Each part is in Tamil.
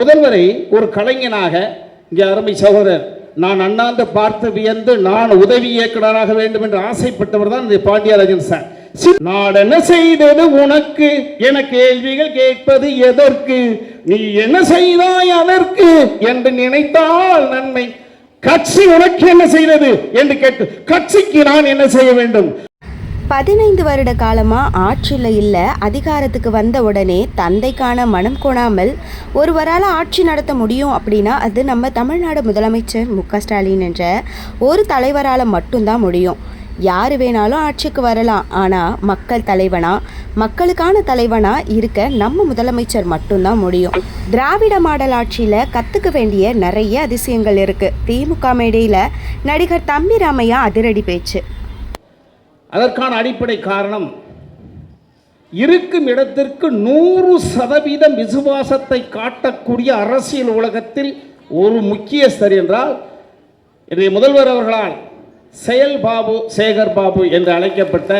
முதல்வரை ஒரு கலைஞனாக இங்கே அருமை சகோதரர் நான் அண்ணாந்து பார்த்து வியந்து நான் உதவி இயக்குனராக வேண்டும் என்று ஆசைப்பட்டவர் தான் இந்த பாண்டியராஜன் சார். சி- நான் என்ன செய்தது உனக்கு என கேள்விகள் கேட்பது எதற்கு? நீ என்ன செய்தாய் அதற்கு என்று நினைத்தால் நன்மை. கட்சி உனக்கு என்ன செய்தது என்று கேட்டு கட்சிக்கு நான் என்ன செய்ய வேண்டும்? பதினைந்து வருட காலமாக ஆட்சியில் இல்லை அதிகாரத்துக்கு வந்த உடனே தந்தைக்கான மனம் கொணாமல் ஒருவரால் ஆட்சி நடத்த முடியும் அப்படின்னா அது நம்ம தமிழ்நாடு முதலமைச்சர் மு க ஸ்டாலின் என்ற ஒரு தலைவரால் மட்டும்தான் முடியும். யார் வேணாலும் ஆட்சிக்கு வரலாம். ஆனால் மக்கள் தலைவனா மக்களுக்கான தலைவனா இருக்க நம்ம முதலமைச்சர் மட்டும்தான் முடியும். திராவிட மாடல் ஆட்சியில் கற்றுக்க வேண்டிய நிறைய அதிசயங்கள் இருக்குது திமுக மேடையில் நடிகர் தம்பி ராமையா அதிரடி பேச்சு. அதற்கான அடிப்படை காரணம் இருக்கும் இடத்திற்கு நூறு சதவீதம் விசுவாசத்தை காட்டக்கூடிய அரசியல் உலகத்தில் ஒரு முக்கியஸ்தர் என்றால் இன்றைய முதல்வர் அவர்களால் செயல் பாபு சேகர் பாபு என்று அழைக்கப்பட்ட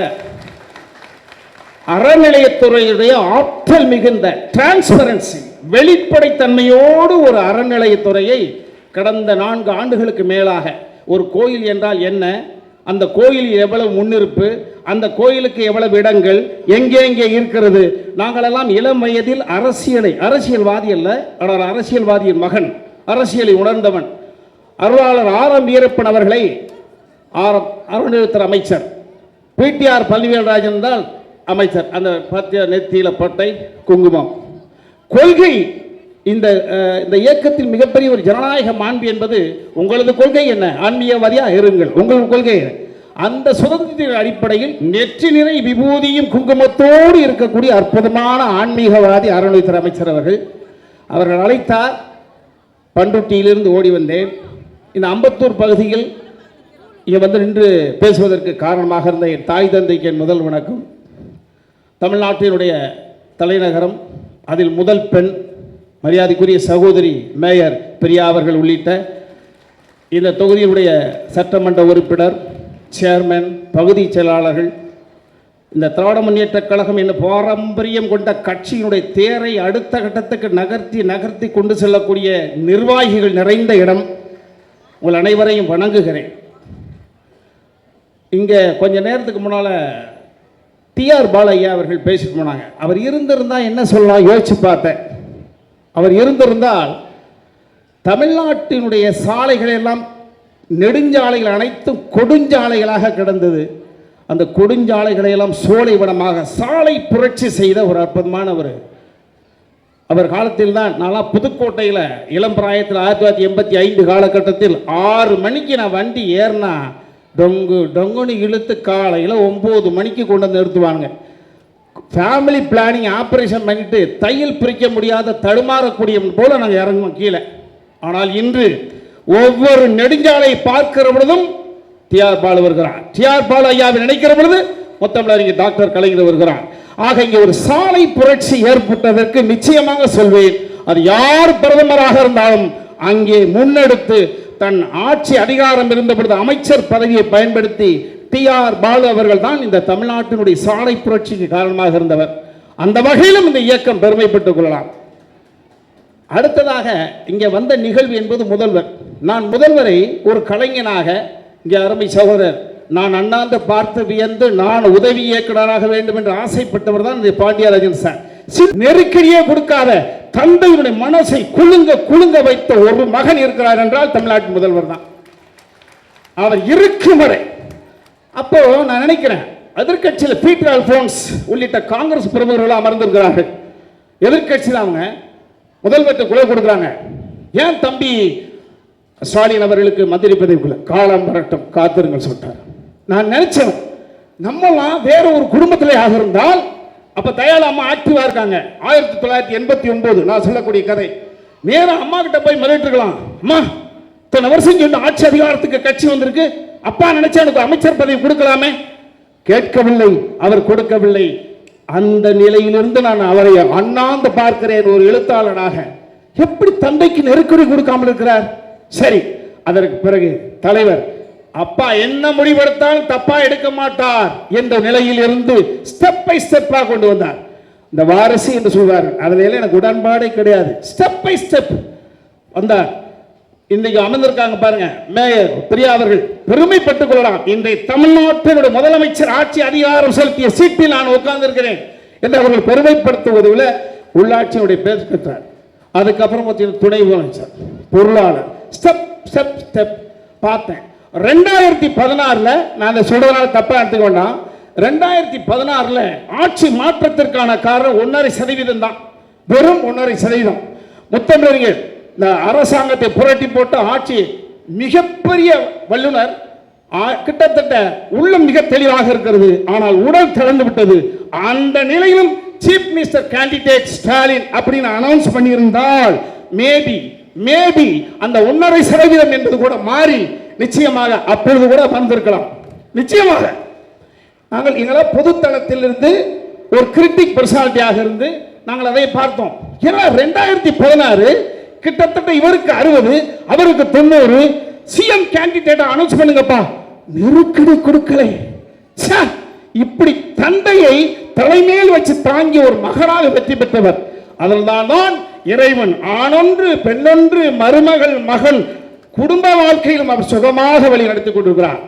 அறநிலையத்துறையுடைய ஆற்றல் மிகுந்த டிரான்ஸ்பரன்சி வெளிப்படைத்தன்மையோடு ஒரு அறநிலையத்துறையை கடந்த நான்கு ஆண்டுகளுக்கு மேலாக ஒரு கோயில் என்றால் என்ன? அந்த கோயில் எவ்வளவு முன்னிருப்பு அந்த கோயிலுக்கு எவ்வளவு இடங்கள் எங்கே எங்கே இருக்கிறது? நாங்களெல்லாம் இளம் வயதில் அரசியலை அரசியல்வாதி அல்ல ஆனால் அரசியல்வாதியின் மகன் அரசியலை உணர்ந்தவன். அருளாளர் ஆரம் வீரப்பன் அவர்களை ஆரம் அறநிலையத்துறை அமைச்சர் பிடிஆர் பழனிவேல்ராஜன் தான் அமைச்சர். அந்த பத்திய நெத்தியில பட்டை குங்குமம். கொள்கை இந்த இந்த இயக்கத்தில் மிகப்பெரிய ஒரு ஜனநாயக மாண்பு என்பது உங்களது கொள்கை என்ன? ஆன்மீகவாதியாக இருங்கள் உங்களது கொள்கை என்ன? அந்த சுதந்திரத்தின் அடிப்படையில் நெற்றி நிறை விபூதியும் குங்குமத்தோடு இருக்கக்கூடிய அற்புதமான ஆன்மீகவாதி அறநிலைத்துறை அமைச்சர் அவர்கள் அவர்கள் அழைத்தார். பண்ருட்டியிலிருந்து ஓடி வந்தேன். இந்த அம்பத்தூர் பகுதியில் இங்கே வந்து நின்று பேசுவதற்கு காரணமாக இருந்த என் தாய் தந்தைக்கு என் முதல் வணக்கம். தமிழ்நாட்டினுடைய தலைநகரம் அதில் முதல் பெண் மரியாதைக்குரிய சகோதரி மேயர் பிரியா அவர்கள் உள்ளிட்ட இந்த தொகுதியினுடைய சட்டமன்ற உறுப்பினர் சேர்மன் பகுதி செயலாளர்கள் இந்த திராவிட முன்னேற்ற கழகம் என்ற பாரம்பரியம் கொண்ட கட்சியினுடைய தேரை அடுத்த கட்டத்துக்கு நகர்த்தி நகர்த்தி கொண்டு செல்லக்கூடிய நிர்வாகிகள் நிறைந்த இடம் உங்கள் அனைவரையும் வணங்குகிறேன். இங்கே கொஞ்ச நேரத்துக்கு முன்னால் டிஆர் பாலையா அவர்கள் பேசிட்டு போனாங்க. அவர் இருந்திருந்தால் என்ன சொல்லலாம்? யோசிச்சு பார்த்தேன். அவர் இருந்திருந்தால் தமிழ்நாட்டினுடைய சாலைகள் எல்லாம் நெடுஞ்சாலைகள் அனைத்தும் கொடுஞ்சாலைகளாக கிடந்தது. அந்த கொடுஞ்சாலைகளை எல்லாம் சோலைவனமாக சாலை புரட்சி செய்த ஒரு அற்புதமான ஒரு அவர் காலத்தில் தான் நான்லாம் புதுக்கோட்டையில் இளம் பிராயத்தில் ஆயிரத்தி தொள்ளாயிரத்தி எண்பத்தி ஐந்து காலகட்டத்தில் ஆறு மணிக்கு நான் வண்டி ஏறினா டொங்கு டொங்குன்னு இழுத்து காலையில் ஒம்பது மணிக்கு கொண்டு வந்து நிறுத்துவாங்க ஃபேமிலி பிளானிங் ஆப்ரேஷன் பண்ணிட்டு தையல் பிரிக்க முடியாத தடுமாறக்கூடிய போல நாங்கள் இறங்குவோம் கீழே. ஆனால் இன்று ஒவ்வொரு நெடுஞ்சாலை பார்க்கிற பொழுதும் டிஆர் பாலு வருகிறார் டிஆர் பால் ஐயாவை நினைக்கிற பொழுது முத்தமிழறிஞர் டாக்டர் கலைஞர் வருகிறார். ஆக இங்கே ஒரு சாலை புரட்சி ஏற்பட்டதற்கு நிச்சயமாக சொல்வேன். அது யார் பிரதமராக இருந்தாலும் அங்கே முன்னெடுத்து தன் ஆட்சி அதிகாரம் இருந்த பொழுது அமைச்சர் பதவியை பயன்படுத்தி டிஆர் பாலு அவர்கள் தான் இந்த தமிழ்நாட்டினுடைய சாலை புரட்சிக்கு காரணமாக இருந்தவர். அந்த வகையிலும் இந்த இயக்கம் பெருமைப்பட்டுக் கொள்ளலாம். அடுத்ததாக இங்கே வந்த நிகழ்வு என்பது முதல்வர். நான் முதல்வரை ஒரு கலைஞனாக இங்கே அருமை சகோதரர் நான் அண்ணாந்து பார்த்து வியந்து நான் உதவி இயக்குனராக வேண்டும் என்று ஆசைப்பட்டவர் தான் இந்த பாண்டியராஜன் சார். நெருக்கடியே கொடுக்காத தந்தையுடைய மனசை குலுங்க குலுங்க வைத்த ஒரு மகன் இருக்கிறார் என்றால் தமிழ்நாட்டு முதல்வர் தான். அவர் இருக்கும் வரை அப்போ நான் நினைக்கிறேன் எதிர்கட்சியில் பீட்டர் அல்போன்ஸ் உள்ளிட்ட காங்கிரஸ் பிரமுகர்கள் அமர்ந்திருக்கிறார்கள். எதிர்கட்சியில் அவங்க முதல்வர்கிட்ட குரல் கொடுக்குறாங்க. ஏன் தம்பி ஸ்டாலின் அவர்களுக்கு மந்திரி பதவிக்குள்ள காலம் வரட்டும் காத்திருங்கள் சொல்லிட்டார். நான் நினைச்சேன் நம்மலாம் வேற ஒரு குடும்பத்தில் ஆக இருந்தால் அப்ப தயாள அம்மா ஆக்டிவா இருக்காங்க. ஆயிரத்தி தொள்ளாயிரத்தி எண்பத்தி ஒன்பது நான் சொல்லக்கூடிய கதை. நேரம் அம்மா கிட்ட போய் மிரட்டிருக்கலாம். அம்மா இத்தனை வருஷம் ஆட்சி அதிகாரத்துக்கு கட்சி வந்திருக்கு. அப்பா நினைச்சா எனக்கு அமைச்சர் பதவி கொடுக்கலாமே? கேட்கவில்லை அவர் கொடுக்கவில்லை. அந்த நிலையிலிருந்து நான் அவரை அண்ணாந்து பார்க்கிறேன் ஒரு எழுத்தாளனாக. எப்படி தந்தைக்கு நெருக்கடி கொடுக்காமல் இருக்கிறார்? சரி அதற்கு பிறகு தலைவர் அப்பா என்ன முடிவெடுத்தாலும் தப்பா எடுக்க மாட்டார் என்ற நிலையில் இருந்து ஸ்டெப் பை ஸ்டெப்பா கொண்டு வந்தார். இந்த வாரிசு என்று சொல்வார்கள். அதுல எனக்கு உடன்பாடே கிடையாது. ஸ்டெப் பை ஸ்டெப் வந்தார். இன்றைக்கு அமர்ந்திருக்காங்க பாருங்க மேயர் பிரியா அவர்கள். பெருமைப்பட்டுக் கொள்ளலாம். இன்றைய தமிழ்நாட்டினுடைய முதலமைச்சர் ஆட்சி அதிகாரம் செலுத்திய சீட்டில் நான் உட்கார்ந்திருக்கிறேன் என்று அவர்கள் பெருமைப்படுத்துவதில் உள்ளாட்சியினுடைய பேச பெற்றார். அதுக்கப்புறம் பார்த்தீங்கன்னா துணை முதலமைச்சர் பொருளாளர். ஸ்டெப் ஸ்டெப் ஸ்டெப் பார்த்தேன். ரெண்டாயிரத்தி பதினாறுல நான் அதை சொல்றதுனால தப்பா எடுத்துக்க வேண்டாம். ரெண்டாயிரத்தி பதினாறுல ஆட்சி மாற்றத்திற்கான காரணம் ஒன்றரை சதவீதம் தான் வெறும் ஒன்றரை சதவீதம். முத்தமிழர்கள் அரசாங்கத்தை புரட்டி போட்ட ஆட்சி மிகப்பெரிய வல்லுனர் கிட்டத்தட்ட உள்ளம் மிக தெளிவாக இருக்கிறது. ஆனால் உடல் திறந்து விட்டது. அந்த நிலையிலும் சீஃப் மினிஸ்டர் கேண்டிடேட் ஸ்டாலின் அப்படின்னு அனௌன்ஸ் பண்ணியிருந்தால் மேபி மேபி அந்த ஒன்றரை சதவீதம் என்பது கூட மாறி நிச்சயமாக அப்பொழுது கூட வந்திருக்கலாம். நிச்சயமாக. நாங்கள் எங்களால் பொதுத்தளத்திலிருந்து ஒரு கிரிட்டிக் பர்சனாலிட்டியாக இருந்து நாங்கள் அதை பார்த்தோம். ஏன்னா ரெண்டாயிரத்தி பதினாறு கிட்டத்தட்ட இவருக்கு அறுபது அவருக்கு தொண்ணூறு. சிஎம் கேண்டிடேட் அனௌன்ஸ் பண்ணுங்கப்பா. நெருக்கடி கொடுக்கலை. இப்படி தந்தையை தலைமையில் வச்சு தாங்கிய ஒரு மகனாக வெற்றி பெற்றவர். அதனால்தான் தான் இறைவன் ஆணொன்று பெண்ணொன்று மருமகள் மகள் குடும்ப வாழ்க்கையிலும் அவர் சுகமாக வழி நடத்தி கொண்டிருக்கிறார்.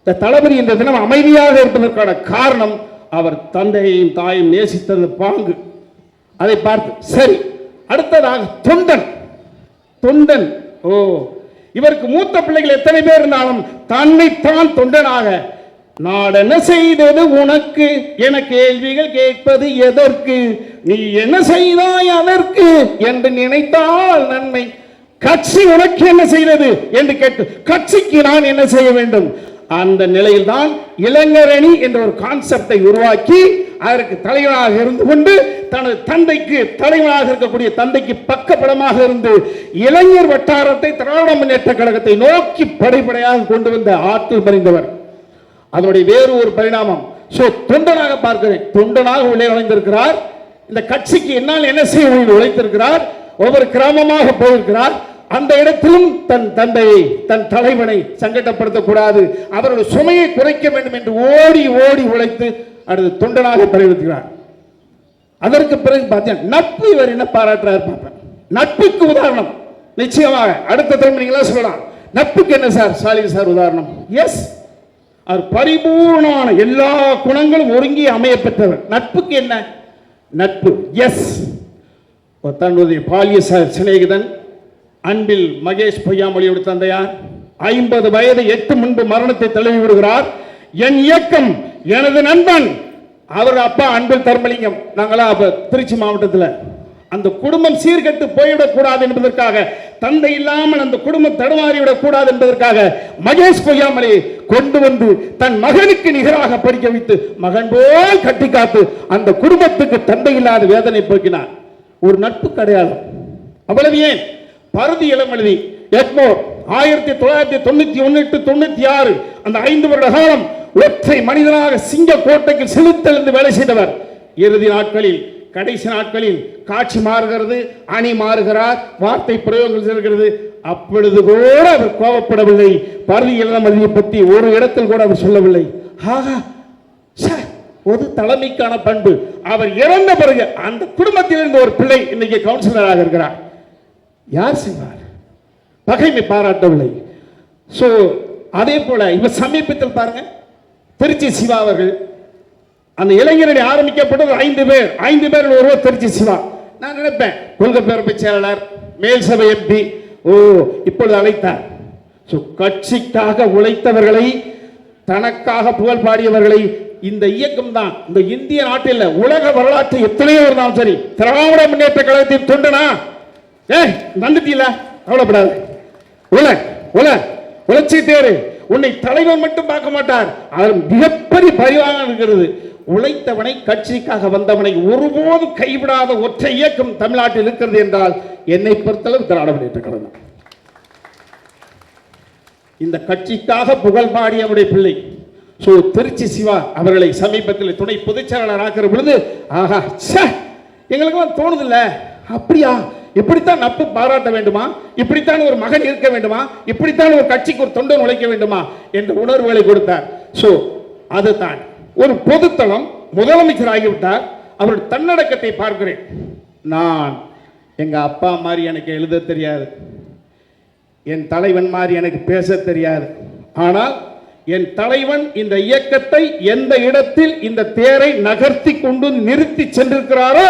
இந்த தளபதி இந்த தினம் அமைதியாக இருப்பதற்கான காரணம் அவர் தந்தையையும் தாயும் நேசித்தது பாங்கு. அதை பார்த்து சரி அடுத்ததாக தொண்டன். தொண்டன். ஓ இவருக்கு மூத்த பிள்ளைகள் எத்தனை பேர் இருந்தாலும் தன்னைத்தான் தொண்டனாக. என்ன செய்தது உனக்கு? என கேள்விகள் கேட்பது எதற்கு? நீ என்ன செய்தாய் அதற்கு? என்று நினைத்தால் நன்மை. கட்சி உனக்கு என்ன செய்தது? என்று கேட்டு கட்சிக்கு நான் என்ன செய்ய வேண்டும்? அந்த நிலையில்தான் இளைஞரணி என்ற ஒரு கான்செப்டை உருவாக்கி அதற்கு தலைவனாக இருந்து கொண்டு தனது தந்தைக்கு தலைவனாக இருக்கக்கூடிய தந்தைக்கு பக்கபலமாக இருந்து இளைஞர் வட்டாரத்தை திராவிட முன்னேற்ற கழகத்தை நோக்கி படைப்படையாக கொண்டு வந்த ஆற்றல் மறைந்தவர். அதனுடைய வேறு ஒரு பரிணாமம். சோ தொண்டனாக பார்க்கிறேன். தொண்டனாக உள்ளே நுழைந்திருக்கிறார். இந்த கட்சிக்கு என்னால் என்ன செய்ய முடியும்? உழைத்திருக்கிறார். ஒவ்வொரு கிராமமாக போயிருக்கிறார். அந்த இடத்திலும் தன் தந்தையை தன் தலைவனை சங்கடப்படுத்தக்கூடாது. அவருடைய சுமையை குறைக்க வேண்டும் என்று ஓடி ஓடி உழைத்து அடுத்து தொண்டனாக பரிவர்த்திக்கிறார் அதற்கு பிறகு பார்த்தீங்கன்னா நட்பு இவர் என்ன பாராட்டுறாரு பார்ப்பேன். நட்புக்கு உதாரணம். நிச்சயமாக அடுத்த தலைமை நீங்களா சொல்லலாம். நட்புக்கு என்ன சார்? ஸ்டாலின் சார் உதாரணம். எஸ் அவர் பரிபூர்ணமான எல்லா குணங்களும் ஒருங்கி அமைய பெற்றவர். நட்புக்கு என்ன? நட்பு. எஸ் தன்னுடைய பாலிய சார் சிநேகிதன் அன்பில் மகேஷ் பொய்யாமொழியோட தந்தையார் ஐம்பது வயது எட்டு முன்பு மரணத்தை தழுவி விடுகிறார். என் இயக்கம் எனது நண்பன் அவர் அப்பா அன்பில் தர்மலிங்கம். நாங்களா அப்ப திருச்சி மாவட்டத்தில். அந்த குடும்பம் சீர்கெட்டு போய்விடக் கூடாது என்பதற்காக தந்தை இல்லாமல் அந்த குடும்பம் தடுமாறிவிடக் கூடாது என்பதற்காக மகேஷ் பொய்யாமலை கொண்டு வந்து தன் மகனுக்கு நிகராக படிக்க வைத்து மகன் போல் கட்டி காத்து அந்த குடும்பத்துக்கு தந்தை இல்லாத வேதனை போக்கினார் ஒரு நட்பு கடையாளம். அவ்வளவு ஏன்? பருதி இளம் எழுதி எட்மோர் ஆயிரத்தி தொள்ளாயிரத்தி தொண்ணூத்தி ஒன்னு டு தொண்ணூத்தி ஆறு. அந்த ஐந்து வருட காலம் ஒற்றை மனிதனாக சிங்க கோட்டைக்கு செலுத்தெழுந்து வேலை செய்தவர். இறுதி நாட்களில் கடைசி நாட்களில் காட்சி மாறுகிறது அணி மாறுகிறார் வார்த்தை பிரயோகங்கள் இருக்கிறது அப்பொழுது கூட அவர் கோபப்படவில்லை பருதி இளம் பற்றி ஒரு இடத்தில் கூட அவர் சொல்லவில்லை. ஆஹா ச்சே, ஒரு தலைமைக்கான பண்பு. அவர் இறந்த பிறகு அந்த குடும்பத்திலிருந்து ஒரு பிள்ளை இன்னைக்கு கவுன்சிலராக இருக்கிறார். யார் செய்வார்? பகைமை பாராட்டவில்லை ஸோ அதே போல இவர் சமீபத்தில் பாருங்க திருச்சி சிவா அவர்கள் அந்த இளைஞரடி ஆரம்பிக்கப்பட்டது ஐந்து பேர். ஐந்து பேர் ஒருவர் திருச்சி சிவா. நான் நினைப்பேன் கொள்கை பேரவை செயலாளர் மேல் சபை எம்பி ஓ இப்பொழுது அழைத்தார். ஸோ கட்சிக்காக உழைத்தவர்களை தனக்காக புகழ் பாடியவர்களை இந்த இயக்கம் தான் இந்த இந்திய நாட்டில் உலக வரலாற்று எத்தனையோ இருந்தாலும் சரி திராவிட முன்னேற்ற கழகத்தின் தொண்டனா? ஏ வந்துட்டீல கவலைப்படாது. உல உல உழைச்சி தேரு உன்னை தலைவன் மட்டும் பார்க்க மாட்டார். அவர் மிகப்பெரிய பரிவாக இருக்கிறது. உழைத்தவனை கட்சிக்காக வந்தவனை ஒருபோதும் கைவிடாத ஒற்றை இயக்கம் தமிழ்நாட்டில் இருக்கிறது என்றால் என்னை பொறுத்தளவு திராவிட முன்னேற்ற இந்த கட்சிக்காக புகழ் பாடியவருடைய பிள்ளை சோ. திருச்சி சிவா அவர்களை சமீபத்தில் துணை பொதுச் செயலாளர் ஆக்கிற பொழுது ஆஹா எங்களுக்கு எங்களுக்கெல்லாம் தோணுதில்ல. அப்படியா? இப்படித்தான் நட்பு பாராட்ட வேண்டுமா? இப்படித்தான் ஒரு மகன் இருக்க வேண்டுமா? இப்படித்தான் ஒரு கட்சிக்கு ஒரு தொண்டன் உழைக்க வேண்டுமா? என்ற உணர்வுகளை கொடுத்தார். சோ அதுதான். ஒரு பொதுத்தளம் முதலமைச்சர் ஆகிவிட்டார் அவருடைய தன்னடக்கத்தை பார்க்கிறேன். நான் எங்க அப்பா மாதிரி எனக்கு எழுத தெரியாது. என் தலைவன் மாதிரி எனக்கு பேச தெரியாது. ஆனால் என் தலைவன் இந்த இயக்கத்தை எந்த இடத்தில் இந்த தேரை நகர்த்தி கொண்டு நிறுத்தி சென்றிருக்கிறாரோ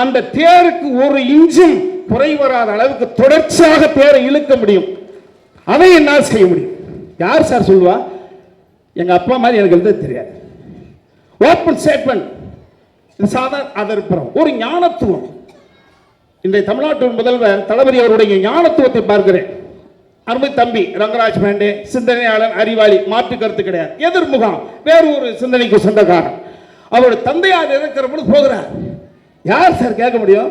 அந்த தேருக்கு ஒரு இன்ச்சும் குறை வராத அளவுக்கு தொடர்ச்சியாக பேரை இழுக்க முடியும். அதை என்னால் செய்ய முடியும். யார் சார் சொல்லுவா? எங்க அப்பா மாதிரி எனக்கு எழுத தெரியாது. ஓப்பன் ஸ்டேட்மெண்ட் இது சாதாரண அதர்புறம் ஒரு ஞானத்துவம். இன்றைய தமிழ்நாட்டு முதல்வர் தளபதி அவருடைய ஞானத்துவத்தை பார்க்கிறேன். அருமை தம்பி ரங்கராஜ் பாண்டே சிந்தனையாளன் அறிவாளி மாற்று கருத்து கிடையாது. எதிர்முகம். வேறு ஒரு சிந்தனைக்கு சொந்தக்காரன். அவருடைய தந்தையார் இருக்கிற பொழுது போகிறார். யார் சார் கேட்க முடியும்?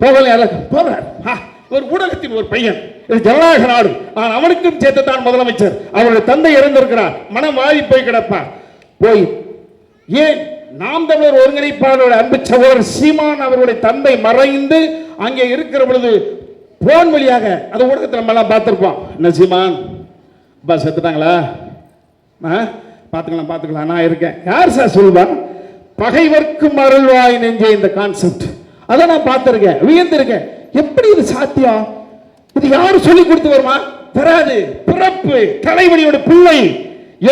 போகல போகிறார். ஆ, ஒரு ஊடகத்தின் ஒரு பையன். இது ஜனநாயக நாடு. நான் அவனுக்கும் சேர்த்து தான் முதலமைச்சர். அவருடைய தந்தை இறந்திருக்கிறார். மனம் வாடி போய் கிடப்பார். போய் ஏன் நாம் தமிழர் ஒருங்கிணைப்பாளருடைய அன்பு சகோதரர் சீமான் அவருடைய தந்தை மறைந்து அங்கே இருக்கிற பொழுது போன் வழியாக அந்த ஊடகத்தில் நம்ம எல்லாம் பார்த்துருப்போம். என்ன சீமான்? அப்பா செத்துட்டாங்களா ஆ பார்த்துக்கலாம் பார்த்துக்கலாம். நான் இருக்கேன். யார் சார் சொல்லுவா பகைவர்க்கும் அருள்வாய் நெஞ்சே இந்த கான்செப்ட் அதை நான் பார்த்துருக்கேன் வியந்திருக்கேன். எப்படி இது சாத்தியம்? இது யாரு சொல்லி கொடுத்து வருமா? தராது பிறப்பு தலைவலியோட பிள்ளை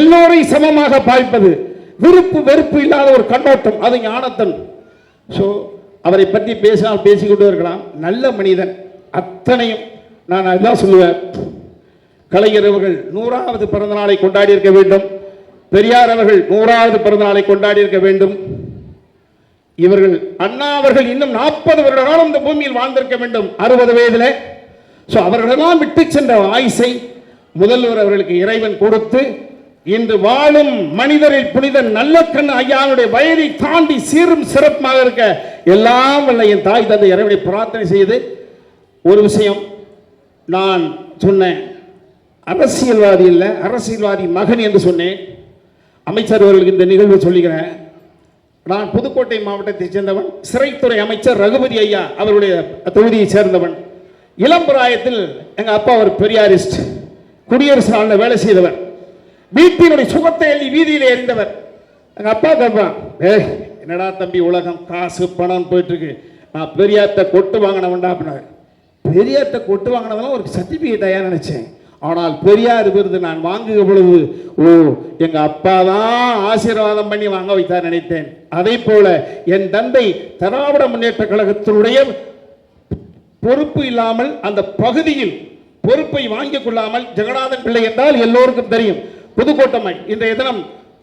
எல்லோரையும் சமமாக பாய்ப்பது. விருப்பு வெறுப்பு இல்லாத ஒரு கண்ணோட்டம். அது ஞானத்தன். ஸோ அவரை பற்றி பேசினால் பேசிக்கொண்டு இருக்கலாம். நல்ல மனிதன். அத்தனையும் நான் அதுதான் சொல்லுவேன். கலைஞர் அவர்கள் நூறாவது பிறந்த நாளை கொண்டாடி இருக்க வேண்டும். பெரியார் அவர்கள் நூறாவது பிறந்த நாளை கொண்டாடி இருக்க வேண்டும். இவர்கள் அண்ணா அவர்கள் இன்னும் நாற்பது வருட காலம் இந்த பூமியில் வாழ்ந்திருக்க வேண்டும். அறுபது வயதில். ஸோ அவர்களெல்லாம் விட்டு சென்ற ஆயுசை முதல்வர் அவர்களுக்கு இறைவன் கொடுத்து இன்று வாழும் மனிதரில் புனித நல்ல கண் ஐயாவுடைய வயதை தாண்டி சீரும் சிறப்புமாக இருக்க எல்லாம் வல்ல என் தாய் தந்தை இறைவனை பிரார்த்தனை செய்து ஒரு விஷயம் நான் சொன்னேன். அரசியல்வாதி இல்லை அரசியல்வாதி மகன் என்று சொன்னேன். அமைச்சர் அவர்களுக்கு இந்த நிகழ்வு சொல்லுகிறேன். நான் புதுக்கோட்டை மாவட்டத்தைச் சேர்ந்தவன் சிறைத்துறை அமைச்சர் ரகுபதி ஐயா அவருடைய தொகுதியைச் சேர்ந்தவன். இளம்பிராயத்தில் எங்கள் அப்பா ஒரு பெரியாரிஸ்ட் குடியரசு நாளில் வேலை செய்தவர். வீட்டினுடைய சுகத்தை எண்ணி வீதியில் எறிந்தவர். எங்கள் அப்பா கேட்பான் ஏய் என்னடா தம்பி உலகம் காசு பணம் போயிட்டுருக்கு. நான் பெரியார்த்த கொட்டு வாங்கினவன்டா அப்படின்னாரு. பெரியார்த்த கொட்டு வாங்கினதெல்லாம் ஒரு சர்டிஃபிகேட் ஐயா நினச்சேன்? ஆனால் பெரியார் விருது நான் வாங்குகிற பொழுது ஓ எங்க அப்பா தான் ஆசீர்வாதம் பண்ணி வாங்க வைத்தார் நினைத்தேன். அதே போல என் தந்தை திராவிட முன்னேற்ற கழகத்தினுடைய பொறுப்பு இல்லாமல் அந்த பகுதியில் பொறுப்பை வாங்கிக் கொள்ளாமல் ஜெகநாதன் பிள்ளை என்றால் எல்லோருக்கும் தெரியும். புதுக்கோட்டமை இன்றைய தினம்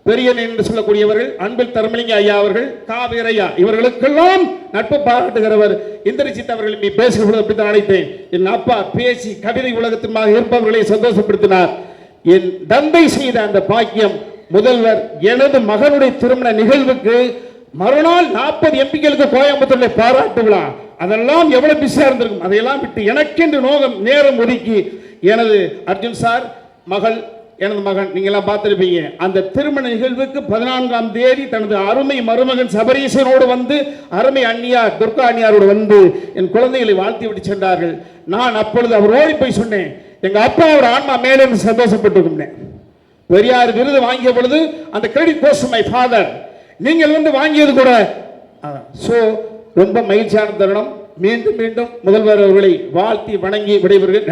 பெரியன் என்று சொல்லக்கூடியவர்கள் அன்பில் தர்மலிங்க ஐயா அவர்கள் காவேரி இவர்களுக்கெல்லாம் நட்பு பாராட்டுகிறவர். இந்திரஜித் அவர்கள் நீ பேசுகிற அப்படி அப்படித்தான் அழைத்தேன் என் அப்பா பேசி கவிதை உலகத்திற்காக இருப்பவர்களை சந்தோஷப்படுத்தினார். என் தந்தை செய்த அந்த பாக்கியம் முதல்வர் எனது மகனுடைய திருமண நிகழ்வுக்கு மறுநாள் நாற்பது எம்பிக்களுக்கு கோயம்புத்தூர்ல பாராட்டு விழா. அதெல்லாம் எவ்வளவு பிஸியா இருந்திருக்கும். அதையெல்லாம் விட்டு எனக்கென்று நோகம் நேரம் ஒதுக்கி எனது அர்ஜுன் சார் மகள் எனது மகன் நீங்களாம் பார்த்துருப்பீங்க. அந்த திருமண நிகழ்வுக்கு பதினான்காம் தேதி தனது அருமை மருமகன் சபரீசனோடு வந்து அருமை அண்ணியார் துர்கா அன்னியாரோடு வந்து என் குழந்தைகளை வாழ்த்தி விட்டு சென்றார்கள். நான் அப்பொழுது அவர் ஓடி போய் சொன்னேன் எங்க அப்பாவோட ஆன்மா மேலே இருந்து பெரியார் விருது வாங்கிய பொழுது அந்த கிரெடிட் கோஸ் மை ஃபாதர் நீங்கள் வந்து வாங்கியது கூட. ஸோ ரொம்ப மகிழ்ச்சியான தருணம். மீண்டும் மீண்டும் முதல்வர் அவர்களை வாழ்த்தி வணங்கி விடைபெறுகிறேன்.